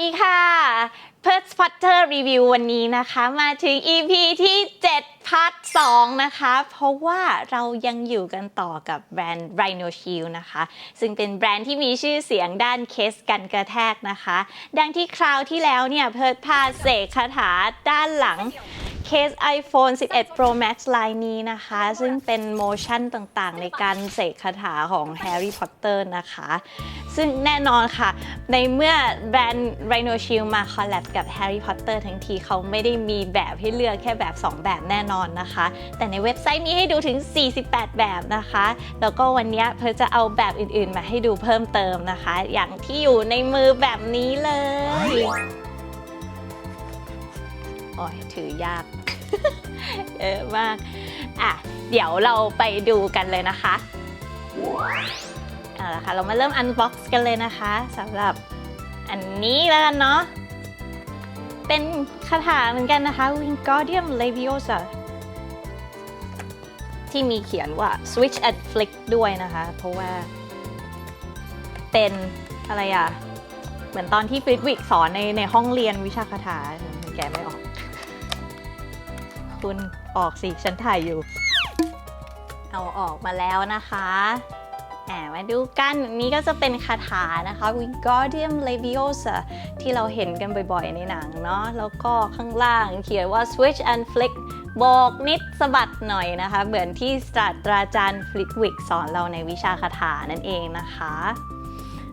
ดีค่ะ p e r s Potter Review วันนี้นะคะมาถึง EP ที่ 7 พาร์ท 2 นะคะ เพราะว่าเรายังอยู่กันต่อกับแบรนด์ Rhino Shield นะคะ ซึ่งเป็นแบรนด์ที่มีชื่อเสียงด้านเคสกันกระแทกนะคะ ดังที่คราวที่แล้วเนี่ย เพิร์ดพาเสกคาถาด้านหลัง เคส iPhone 11 Pro Max ลายนี้นะคะ ซึ่งเป็นโมชั่นต่างๆ ในการเสกคาถาของ Harry Potter นะคะ ซึ่งแน่นอนค่ะ ในเมื่อแบรนด์ Rhino Shield มาคอลแลบกับ Harry Potter ทั้งทีเขาไม่ได้มีแบบให้เลือกแค่แบบ 2 แบบแน่นอนนะคะ แต่ในเว็บไซต์มีให้ดูถึง 48 แบบนะคะ แล้วก็วันนี้เพื่อจะเอาแบบอื่นๆ มาให้ดูเพิ่มเติมนะคะ อย่างที่อยู่ในมือแบบนี้เลย โอ้ยถือยาก เยอะมาก อะ เดี๋ยวเราไปดูกันเลยนะคะเอาละค่ะ เรามาเริ่มอันบ็อกซ์กันเลยนะคะสำหรับอันนี้แล้วกันเนาะ เป็นคาถาเหมือนกันนะคะ Wingardium Leviosa ที่มีเขียนว่า Switch and Flick ด้วยนะคะ เพราะว่า เป็นอะไรอะ เหมือนตอนที่ฟริดวิกสอนในในห้องเรียนวิชาคาถาแกไม่ออก คุณออกสิฉันถ่ายอยู่ เอาออกมาแล้วนะคะแหมมาดูกันนนี้ก็จะเป็นคาถานะคะ Wingardium Leviosa ที่เราเห็นกันบ่อยๆในหนังเนาะแล้วก็ข้างล่างเขียนว่า Switch and Flick บอกนิดสะบัดหน่อยนะคะ เหมือนที่ศาสตราจารย์ฟลิกวิกสอนเราในวิชาคาถานั่นเองนะคะ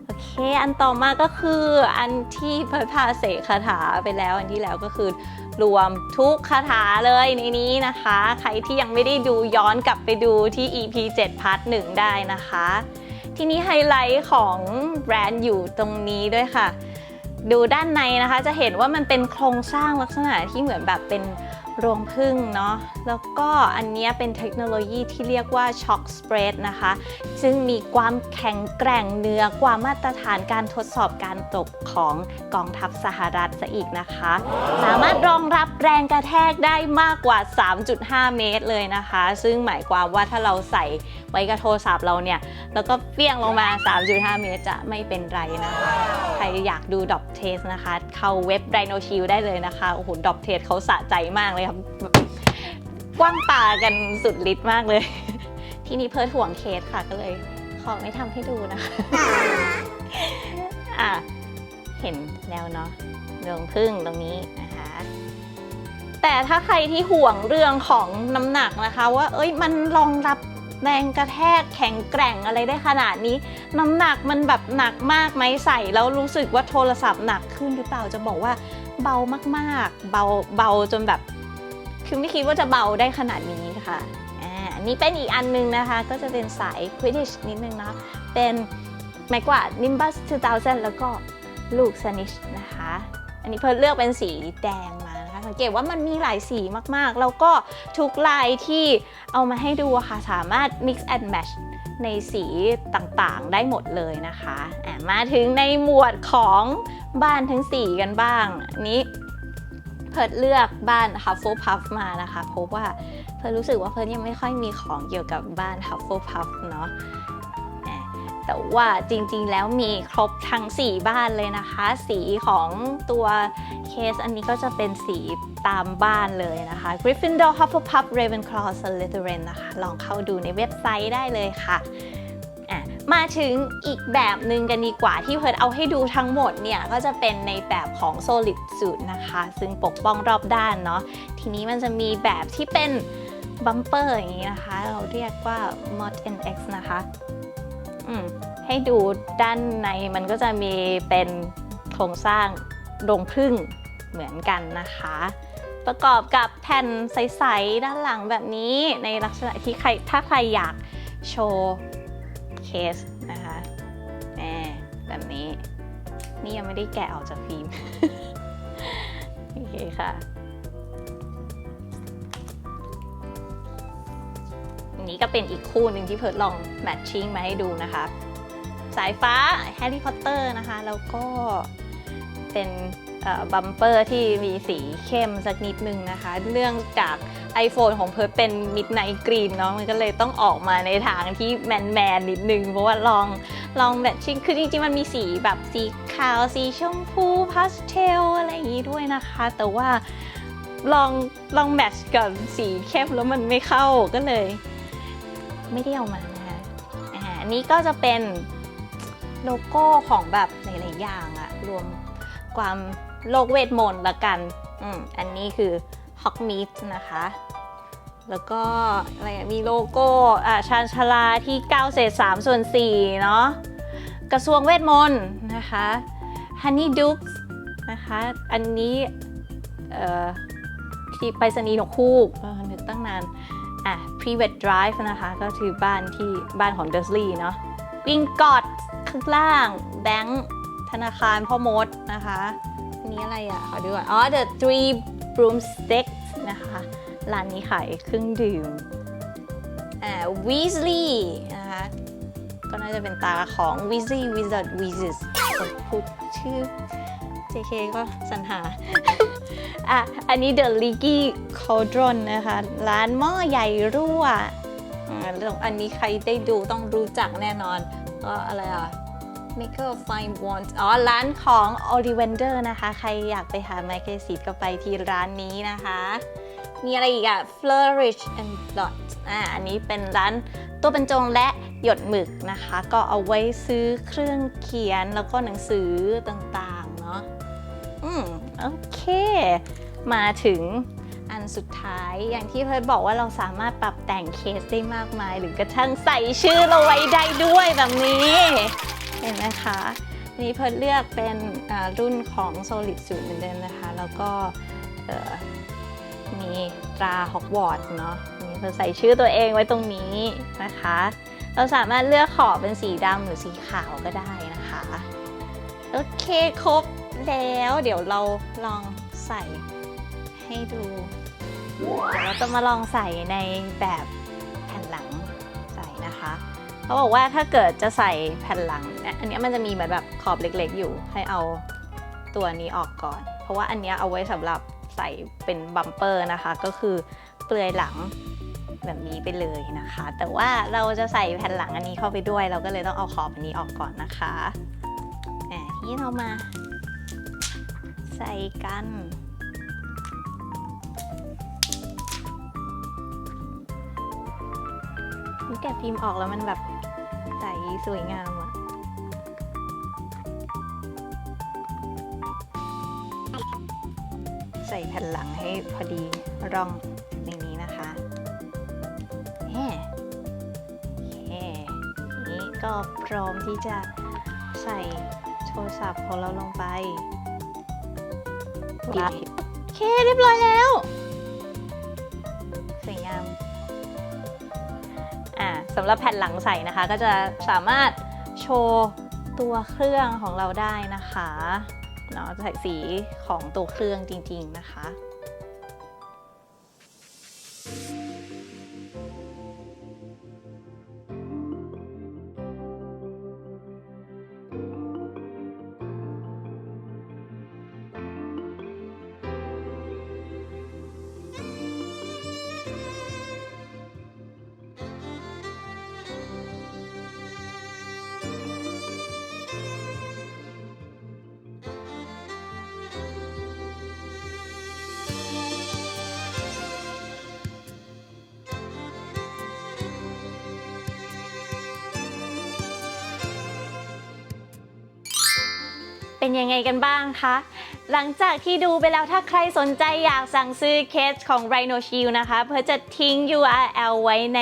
โอเค อันต่อมาก็คืออันที่เพิร์ทพาเสกคาถาไปแล้วอันที่แล้วก็คือ รวมทุกคาถาเลยในนี้นะคะ ใครที่ยังไม่ได้ดูย้อนกลับไปดูที่ EP 7พาร์ท1ได้นะคะ ทีนี้ไฮไลท์ของแบรนด์อยู่ตรงนี้ด้วยค่ะ ดูด้านในนะคะจะเห็นว่ามันเป็นโครงสร้างลักษณะที่เหมือนแบบเป็น รวงพึ่งเนาะแล้วก็อันนี้เป็นเทคโนโลยีที่เรียกว่า Shock Spread นะคะ ซึ่งมีความแข็งแกร่งเหนือกว่ามาตรฐานการทดสอบการตกของกองทัพสหรัฐซะอีกนะคะ สามารถรองรับแรงกระแทกได้มากกว่า 3.5 เมตรเลยนะคะ ซึ่งหมายความว่าถ้าเราใส่ไว้กับโทรศัพท์เราเนี่ย แล้วก็เปี้ยงลงมา 3.5 เมตรจะไม่เป็นไรนะคะ ใครอยากดูดอปเทสนะคะ เข้าเว็บ Dino Shield ได้เลยนะคะโอ้โหดอปเทสเขาสะใจมากเลยครับกว้างตากันสุดฤทธิ์มากเลย ที่นี่เพิร์ห่วงเคสค่ะก็เลย ขอไม่ทำให้ดูนะคะอะเห็นแล้วเนาะเรื่องพึ่งตรงนี้นะคะ แต่ถ้าใครที่ห่วงเรื่องของน้ำหนักนะคะ ว่า เอ้ยมันรองรับแรงกระแทกแข็งแกร่งอะไรได้ขนาดนี้ น้ำหนักมันแบบหนักมากไหมใส่แล้วรู้สึกว่าโทรศัพท์หนักขึ้นหรือเปล่าจะบอกว่าเบามากๆ เบาเบาจนแบบ คือไม่คิดว่าจะเบาได้ขนาดนี้ค่ะอ่าอันนี้เป็นอีกอันนึงนะคะ ก็จะเป็นสาย q u i d d i s h นิดนึงเนาะเป็นไม้กวาด Nimbus 2000 แล้วก็ลูก Sanish นะคะ อันนี้เพิ่นเลือกเป็นสีแดงมานะคะสังเกตว่ามันมีหลายสีมากๆ แล้วก็ทุกลายที่เอามาให้ดูค่ะ สามารถ mix and match ในสีต่างๆได้หมดเลยนะคะ มาถึงในหมวดของบ้านทั้ง4กันบ้าง นี้ เพิร์ดเลือกบ้าน Hufflepuff มานะคะเพราะว่าเพิร์ดรู้สึกว่าเพิร์ดยังไม่ค่อยมีของเกี่ยวกับบ้าน Hufflepuff เนาะแต่ว่าจริงๆ แล้วมีครบทั้ง 4 บ้านเลยนะคะ สีของตัวเคสอันนี้ก็จะเป็นสีตามบ้านเลยนะคะ Gryffindor Hufflepuff Ravenclaw Slytherin นะคะ ลองเข้าดูในเว็บไซต์ได้เลยค่ะ มาถึงอีกแบบหนึ่งกันดีกว่าที่เพิร์ดเอาให้ดูทั้งหมดเนี่ย ก็จะเป็นในแบบของ solid suit นะคะ ซึ่งปกป้องรอบด้านเนาะทีนี้มันจะมีแบบที่เป็นบัมเปอร์อย่างนี้นะคะ เราเรียกว่า mod nx นะคะอืมให้ดูด้านในมันก็จะมีเป็นโครงสร้างโรงพึ่งเหมือนกันนะคะ ประกอบกับแผ่นใส ๆ ด้านหลังแบบนี้ในลักษณะที่ใครถ้าใครอยากโชว์ เคสนะคะแหมแบบนี้ นี่ยังไม่ได้แกะออกจากฟิล์ม โอเคค่ะอันนี้ก็เป็นอีกคู่หนึ่งที่เพิร์ดลองแมทชิ่งมาให้ดูนะคะ สายฟ้าแฮร์รี่พอตเตอร์นะคะ แล้วก็เป็น บัมเปอร์ที่มีสีเข้มสักนิดนึงนะคะเนื่องจาก iPhone ของเพิร์ดเป็น Midnight Green เนาะมันก็เลยต้องออกมาในทางที่แมนแมนนิดนึง เพราะว่าลองลองแบบชิคือจริงๆ มันมีสีแบบสีขาว สีชมพูพาสเทลอะไรอย่างนี้ด้วยนะคะ แต่ว่าลองลองแมทช์กับสีเข้มแล้วมันไม่เข้าก็เลย ไม่ได้เอามานะคะอ่าอันนี้ก็จะเป็นโลโก้ของแบบหลายๆอย่างอะรวมความ โลกเวทมนต์ละกัน อืม อันนี้คือฮอกมิดนะคะ แล้วก็อะไรอะมีโลโก้อ่าชานชาลาที่ 9 เศษ 3 ส่วน 4 เนาะ กระทรวงเวทมนต์นะคะ Honey Dukes นะคะ อันนี้เอ่อที่ไปรษณีย์นกคูกเออนึกตั้งนาน อะ Private Drive นะคะ ก็คือบ้านที่บ้านของเด r สลีย์เนาะวิงกอดข้างล่างแบงค์ธนาคารพ่อมดนะคะอั นี้อะไรอะขอดูก่อนอ๋อ The Three Broomsticks นะคะ ร้านนี้ขายเครื่องดื่มอ่า Weasley นะคะ ก็น่าจะเป็นตาของ Weasley Wizard Wizards พูดชื่อ JK ก็สรรหาอะ อันนี้ The Leaky Cauldron นะคะ ร้านหม้อใหญ่รั่วอ่าแล้วอันนี้ใครได้ดูต้องรู้จักแน่นอน ก็อะไรอะ Maker of Fine Wands อ๋อ ร้านของ Ollivander นะคะ ใครอยากไปหาไมเคิลซีดก็ไปที่ร้านนี้นะคะ มีอะไรอีกอะ Flourish and Blot อ่าอันนี้เป็นร้านตัวบรรจงและหยดหมึกนะคะ ก็เอาไว้ซื้อเครื่องเขียนแล้วก็หนังสือต่างๆ เนาะอืมโอเค มาถึงอันสุดท้ายอย่างที่เพิร์ดบอกว่าเราสามารถปรับแต่งเคสได้มากมาย หรือกระทั่งใส่ชื่อเราไว้ได้ด้วยแบบนี้ เห็นไหมคะนี้เพิร์ดเลือกเป็นรุ่นของ Solid 0เหมือนเดิมนะคะ แล้วก็มีตราฮอกวอตส์เนาะนี่เพิร์ดใส่ชื่อตัวเองไว้ตรงนี้นะคะ เราสามารถเลือกขอบเป็นสีดำหรือสีขาวก็ได้นะคะ โอเคครบแล้วเดี๋ยวเราลองใส่ให้ดู เดี๋ยวเราจะมาลองใส่ในแบบ เขาบอกว่าถ้าเกิดจะใส่แผ่นหลังนะอันนี้มันจะมีเหมือนแบบขอบเล็กๆ อยู่ให้เอาตัวนี้ออกก่อน เพราะว่าอันนี้เอาไว้สำหรับใส่เป็นบัมเปอร์นะคะ ก็คือเปลือยหลังแบบนี้ไปเลยนะคะ แต่ว่าเราจะใส่แผ่นหลังอันนี้เข้าไปด้วย เราก็เลยต้องเอาขอบอันนี้ออกก่อนนะคะอะทีนี้เรามา ใส่กันแกะพิมพ์ออกแล้วมันแบบ ใสสวยงามอะใส่แผ่นหลังให้พอดีร่องในนี้นะคะแฮ่แฮ่นี้ก็พร้อมที่จะใส่โทรศัพท์ของเราลงไป โอเคเรียบร้อยแล้ว สำหรับแผ่นหลังใส่นะคะ ก็จะสามารถโชว์ตัวเครื่องของเราได้นะคะเนาะใส่สีของตัวเครื่องจริง ๆ นะคะ เป็นยังไงกันบ้างคะ หลังจากที่ดูไปแล้วถ้าใครสนใจอยากสั่งซื้อเคสของ Rhino Shield นะคะ เพื่อจะทิ้ง URL ไว้ใน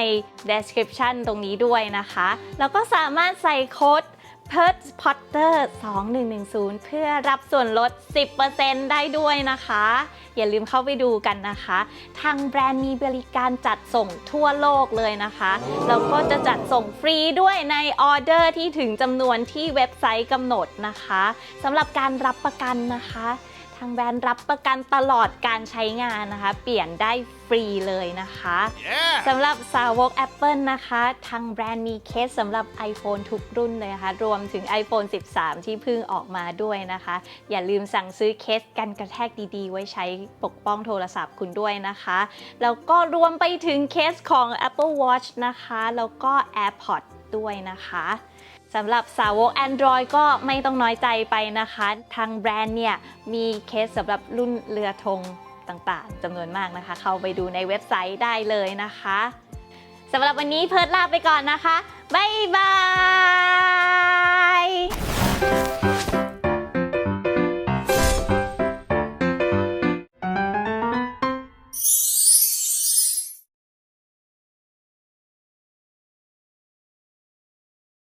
description ตรงนี้ด้วยนะคะ แล้วก็สามารถใส่โค้ด p e r t Potter 2110 เพื่อรับส่วนลด 10%ได้ด้วยนะคะ อย่าลืมเข้าไปดูกันนะคะ ทางแบรนด์มีบริการจัดส่งทั่วโลกเลยนะคะ แล้วก็จะจัดส่งฟรีด้วยในออเดอร์ที่ถึงจำนวนที่เว็บไซต์กำหนดนะคะสำหรับการรับประกันนะคะ ทางแบรนด์รับประกันตลอดการใช้งานนะคะ เปลี่ยนได้ฟรีเลยนะคะ Yeah! สำหรับสาวก Apple นะคะ ทางแบรนด์มีเคสสำหรับ iPhone ทุกรุ่นเลยนะคะ รวมถึง iPhone 13 ที่เพิ่งออกมาด้วยนะคะ อย่าลืมสั่งซื้อเคสกันกระแทกดีๆ ไว้ใช้ปกป้องโทรศัพท์คุณด้วยนะคะ แล้วก็รวมไปถึงเคสของ Apple Watch นะคะ แล้วก็ AirPods ด้วยนะคะ สำหรับสาวก Android ก็ไม่ต้องน้อยใจไปนะคะ ทางแบรนด์เนี่ย มีเคสสำหรับรุ่นเรือธงต่างๆจำนวนมากนะคะ เข้าไปดูในเว็บไซต์ได้เลยนะคะสำหรับวันนี้เพิร์ดลาไปก่อนนะคะ บ๊ายบาย